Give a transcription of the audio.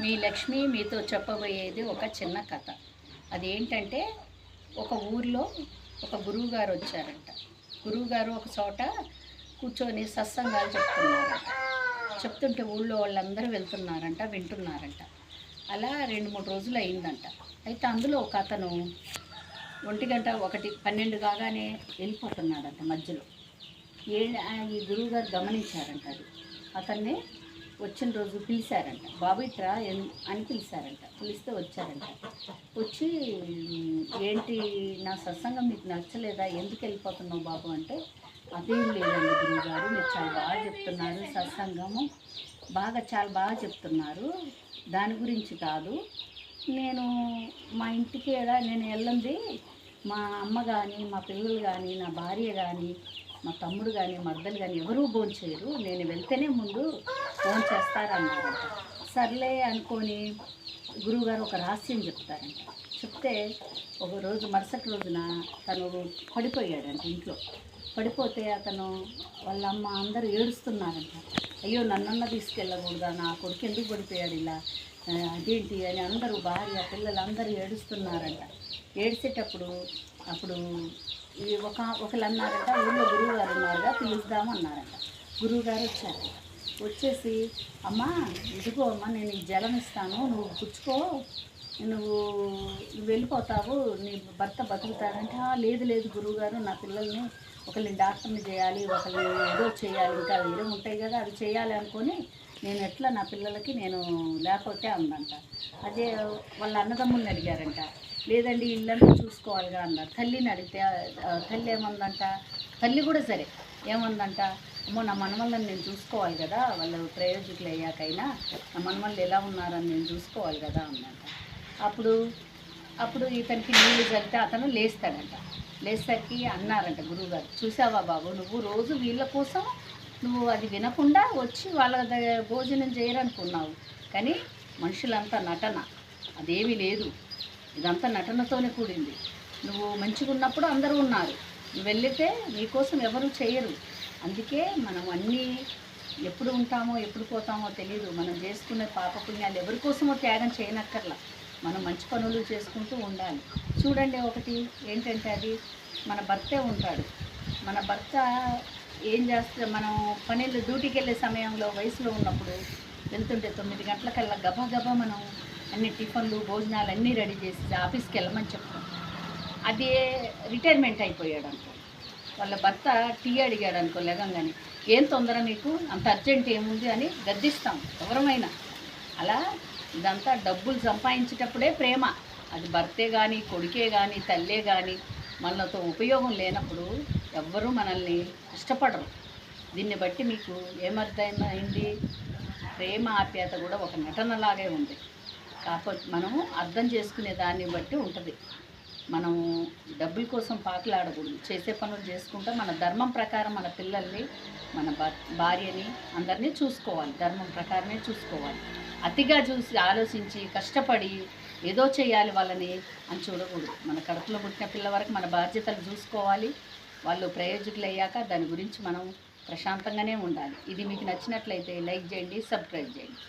మీ లక్ష్మి మీతో చెప్పబోయేది ఒక చిన్న కథ. అదేంటంటే ఒక ఊర్లో ఒక గురువు గారు వచ్చారంట. గురువుగారు ఒక చోట కూర్చొని సత్సంగాలు చెప్తున్నారంట. చెప్తుంటే ఊళ్ళో వాళ్ళందరూ వెళ్తున్నారంట వింటున్నారంట. అలా రెండు మూడు రోజులు అయిందంట. అయితే అందులో ఒక అతను ఒంటి గంట ఒకటి పన్నెండు కాగానే వెళ్ళిపోతున్నాడంట మధ్యలో. ఏ ఈ గురువుగారు గమనించారంట అది. అతన్ని వచ్చిన రోజు పిలిచారంట. బాబు ఇట్రా ఎన్- అని పిలిచారంట. పిలిస్తే వచ్చారంట. వచ్చి ఏంటి నా సత్సంగం మీకు నచ్చలేదా? ఎందుకు వెళ్ళిపోతున్నావు బాబు? అంటే అదేం లేదండి గురువుగారు మీరు చాలా బాగా చెప్తున్నారు. సత్సంగము బాగా చాలా బాగా చెప్తున్నారు. దాని గురించి కాదు. నేను మా ఇంటికి ఎలా నేను వెళ్ళింది మా అమ్మ కానీ మా పిల్లలు కానీ నా భార్య కానీ మా తమ్ముడు కానీ మర్దలు కానీ ఎవరూ భోంచేయరు నేను వెళ్తేనే ముందు ఫోన్ చేస్తారన్నారంట సర్లే అనుకొని గురువుగారు ఒక రహస్యం చెప్తారంట. చెప్తే ఒక రోజు మరుసటి రోజున తను పడిపోయాడంట ఇంట్లో. పడిపోతే అతను వాళ్ళ అమ్మ అందరూ ఏడుస్తున్నారంట. అయ్యో నన్నన్న తీసుకెళ్ళకూడదా? నా కొడుకు ఎందుకు పడిపోయాడు ఇలా? అదేంటి అని అందరూ భార్య పిల్లలు అందరూ ఏడుస్తున్నారంట. ఏడ్చేటప్పుడు అప్పుడు ఈ ఒక ఒకళ్ళు అన్నారంట ఊళ్ళో గురువు గారు ఉన్నారుగా పిలుద్దామన్నారంట గురువు గారు వచ్చారు. వచ్చేసి అమ్మా ఇదిగో అమ్మా నేను ఈ జలం ఇస్తాను నువ్వు పుచ్చుకో నువ్వు నువ్వు వెళ్ళిపోతావు నీ భర్త బతుకుతాడంటే లేదు లేదు గురువుగారు నా పిల్లల్ని ఒకరిని డాక్టర్ని చేయాలి ఒకరిని ఏదో చేయాలి ఇంకా వేరే ఉంటాయి కదా అది చేయాలి అనుకొని నేను ఎట్లా నా పిల్లలకి నేను లేకపోతే అందంట అదే వాళ్ళ అన్నదమ్ముల్ని అడిగారంట. లేదండి ఇల్లంతా చూసుకోవాలిగా అన్నారు. తల్లిని అడిగితే తల్లి ఏమందంట? తల్లి కూడా సరే. ఏమందంట? అమ్మో నా మనమల్లని నేను చూసుకోవాలి కదా వాళ్ళు ప్రయోజకులు అయ్యాకైనా నా మనవళ్ళు ఎలా ఉన్నారని నేను చూసుకోవాలి కదా అందంట అప్పుడు అప్పుడు ఇతనికి నీళ్ళు చల్లితే అతను లేస్తాడంట. లేసరికి అన్నారంట గురువుగారు. చూసావా బాబు? నువ్వు రోజు వీళ్ళ కోసం నువ్వు అది వినకుండా వచ్చి వాళ్ళ దగ్గర భోజనం చేయరనుకున్నావు. కానీ మనుషులంతా నటన. అదేమీ లేదు. ఇదంతా నటనతోనే కూడింది. నువ్వు మంచిగా ఉన్నప్పుడు అందరూ ఉన్నారు. నువ్వు వెళ్ళితే నీకోసం ఎవరు చేయరు. అందుకే మనం అన్నీ ఎప్పుడు ఉంటామో ఎప్పుడు పోతామో తెలియదు మనం చేసుకునే పాపపుణ్యాలు ఎవరి కోసమో త్యాగం చేయనక్కర్లా. మనం మంచి పనులు చేసుకుంటూ ఉండాలి. చూడండి ఒకటి ఏంటంటే అది మన భర్తే ఉంటాడు. మన భర్త ఏం చేస్తే మనం పనిలో డ్యూటీకి వెళ్ళే సమయంలో వయసులో ఉన్నప్పుడు వెళ్తుంటే తొమ్మిది గంటలకల్లా గబాగబా మనం అన్ని టిఫన్లు భోజనాలు అన్నీ రెడీ చేసి ఆఫీస్కి వెళ్ళమని చెప్తాం. అది రిటైర్మెంట్ అయిపోయాడు అనుకో. వాళ్ళ భర్త టీ అడిగాడు అనుకో లేకంగానే ఏం తొందర మీకు అంత అర్జెంట్ ఏముంది? అని గద్దిస్తాం ఎవరమైనా. అలా ఇదంతా డబ్బులు సంపాదించేటప్పుడే ప్రేమ. అది భర్తే కానీ కొడుకే కానీ తల్లే కానీ మనతో ఉపయోగం లేనప్పుడు ఎవ్వరూ మనల్ని ఇష్టపడరు. దీన్ని బట్టి మీకు ఏమర్థమైంది? ప్రేమ ఆప్యాయత కూడా ఒక నటనలాగే ఉంది. కాకపోతే మనము అర్థం చేసుకునే దాన్ని బట్టి ఉంటుంది. మనం డబ్బుల కోసం పాకులాడకూడదు చేసే పనులు చేసుకుంటా మన ధర్మం ప్రకారం మన పిల్లల్ని మన భార్యని అందరినీ చూసుకోవాలి. ధర్మం ప్రకారమే చూసుకోవాలి. అతిగా చూసి ఆలోచించి కష్టపడి ఏదో చేయాలి వాళ్ళని అని చూడకూడదు. మన కడుపులో పుట్టిన పిల్ల వరకు మన బాధ్యతలు చూసుకోవాలి. వాళ్ళు ప్రయోజకులు అయ్యాక దాని గురించి మనం ప్రశాంతంగానే ఉండాలి. ఇది మీకు నచ్చినట్లయితే లైక్ చేయండి సబ్స్క్రైబ్ చేయండి.